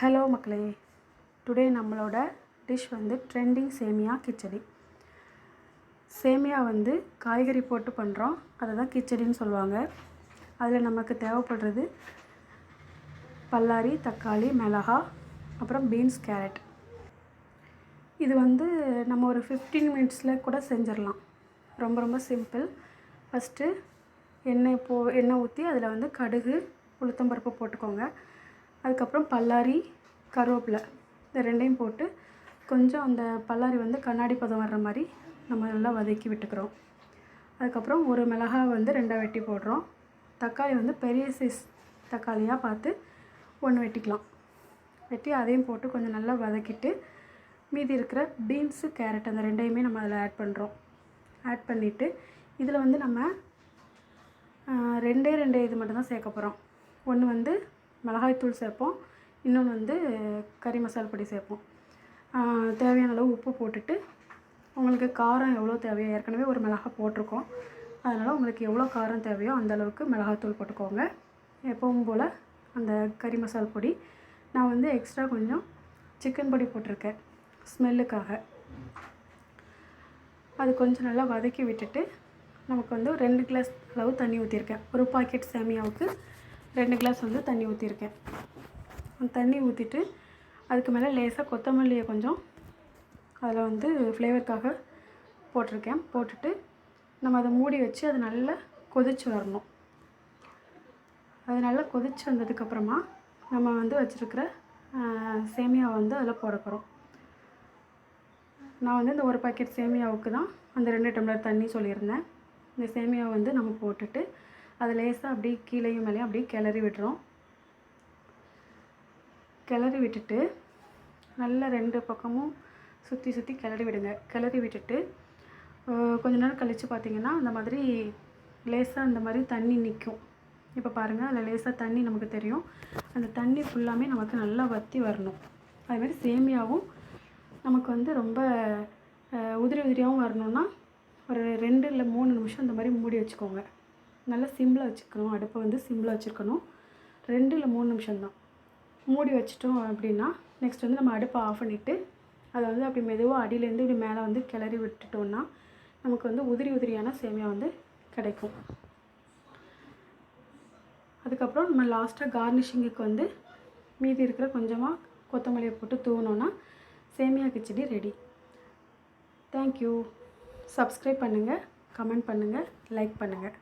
Hello மக்களே. Today நம்மளோட dish வந்து ட்ரெண்டிங் சேமியா கிச்சடி. சேமியா வந்து காய்கறி போட்டு பண்ணுறோம் அதை தான் கிச்சடின்னு சொல்லுவாங்க. அதில் நமக்கு தேவைப்படுறது பல்லாரி தக்காளி மிளகா அப்புறம் பீன்ஸ் கேரட். இது வந்து நம்ம ஒரு ஃபிஃப்டீன் மினிட்ஸில் கூட செஞ்சிடலாம். ரொம்ப ரொம்ப சிம்பிள். ஃபஸ்ட்டு எண்ணெய் போ எண்ணெய் ஊற்றி அதில் வந்து கடுகு உளுத்தம்பருப்பு போட்டுக்கோங்க. அதுக்கப்புறம் பல்லாரி கருவேப்பிலை இந்த ரெண்டையும் போட்டு கொஞ்சம் அந்த பல்லாரி வந்து கண்ணாடி பதம் வர்ற மாதிரி நம்ம நல்லா வதக்கி விட்டுக்கிறோம். அதுக்கப்புறம் ஒரு மிளகாய் வந்து ரெண்டாக வெட்டி போடுறோம். தக்காளி வந்து பெரிய சைஸ் தக்காளியாக பார்த்து ஒன்று வெட்டிக்கலாம். வெட்டி அதையும் போட்டு கொஞ்சம் நல்லா வதக்கிட்டு மீதி இருக்கிற பீன்ஸு கேரட் அந்த ரெண்டையுமே நம்ம அதில் ஆட் பண்ணுறோம் ஆட் பண்ணிவிட்டு இதில் வந்து நம்ம ரெண்டே ரெண்டே இது மட்டும் தான் சேர்க்க போகிறோம் ஒன்று வந்து மிளகாய்த்தூள் சேர்ப்போம். இன்னொன்று வந்து கறி மசால் பொடி சேர்ப்போம். தேவையான அளவு உப்பு போட்டுட்டு உங்களுக்கு காரம் எவ்வளோ தேவையோ ஏற்கனவே ஒரு மிளகாய் போட்டிருக்கோம். அதனால் உங்களுக்கு எவ்வளோ காரம் தேவையோ அந்த அளவுக்கு மிளகாத்தூள் போட்டுக்கோங்க. எப்பவும் போல் அந்த கறி மசால் பொடி. நான் வந்து எக்ஸ்ட்ரா கொஞ்சம் சிக்கன் பொடி போட்டிருக்கேன் ஸ்மெல்லுக்காக அது கொஞ்சம் நல்லா வதக்கி விட்டுட்டு நமக்கு வந்து ரெண்டு கிளாஸ் அளவு தண்ணி ஊற்றிருக்கேன் ஒரு பாக்கெட் சேமியாவுக்கு ரெண்டு கிளாஸ் வந்து தண்ணி ஊற்றிருக்கேன் தண்ணி ஊற்றிட்டு அதுக்கு மேலே லேசாக கொத்தமல்லியை கொஞ்சம் அதில் வந்து ஃப்ளேவருக்காக போட்டிருக்கேன். போட்டுட்டு நம்ம அதை மூடி வச்சு அது நல்லா கொதிச்சு வரணும். அது நல்லா கொதிச்சு வந்ததுக்கப்புறமா நம்ம வந்து வச்சுருக்கிற சேமியாவை வந்து அதில் போட போகிறோம் நான் வந்து இந்த ஒரு பாக்கெட் சேமியாவுக்கு தான் அந்த ரெண்டு டம்ளர் தண்ணி சொல்லியிருந்தேன். இந்த சேமியாவை வந்து நம்ம போட்டுட்டு அது லேசாக அப்படியே கீழேயும் மேலேயும் அப்படியே கிளறி விடுறோம். கிளறி விட்டுட்டு நல்லா ரெண்டு பக்கமும் சுற்றி சுற்றி கிளறி விடுங்க. கிளறி விட்டுட்டு கொஞ்ச நேரம் கழித்து பார்த்தீங்கன்னா அந்த மாதிரி லேசாக அந்த மாதிரி தண்ணி நிற்கும் இப்போ பாருங்கள் அதில் லேசாக தண்ணி நமக்கு தெரியும். அந்த தண்ணி ஃபுல்லாமே நமக்கு நல்லா வற்றி வரணும். அதுமாதிரி சேமியாவும் நமக்கு வந்து ரொம்ப உதிரி உதிரியாகவும் வரணும்னா ஒரு ரெண்டு இல்லை மூணு நிமிஷம் இந்த மாதிரி மூடி வச்சுக்கோங்க. நல்லா சிம்மில் வச்சுக்கணும். அடுப்பை வந்து சிம்மில் வச்சுருக்கணும். ரெண்டு இல்லை மூணு நிமிஷம்தான். மூடி வச்சிட்டோம் அப்படின்னா நெக்ஸ்ட் வந்து நம்ம அடுப்பை ஆஃப் பண்ணிவிட்டு அதை வந்து அப்படி மெதுவாக அடியிலேருந்து இப்படி மேலே வந்து கிளறி விட்டுட்டோம்னா நமக்கு வந்து உதிரி உதிரியான சேமியா வந்து கிடைக்கும். அதுக்கப்புறம் நம்ம லாஸ்ட்டாக கார்னிஷிங்குக்கு வந்து மீதி இருக்கிற கொஞ்சமாக கொத்தமல்லியை போட்டு தூவினோன்னா சேமியா khichdi ready thank you subscribe பண்ணுங்கள் கமெண்ட் பண்ணுங்கள் லைக் பண்ணுங்கள்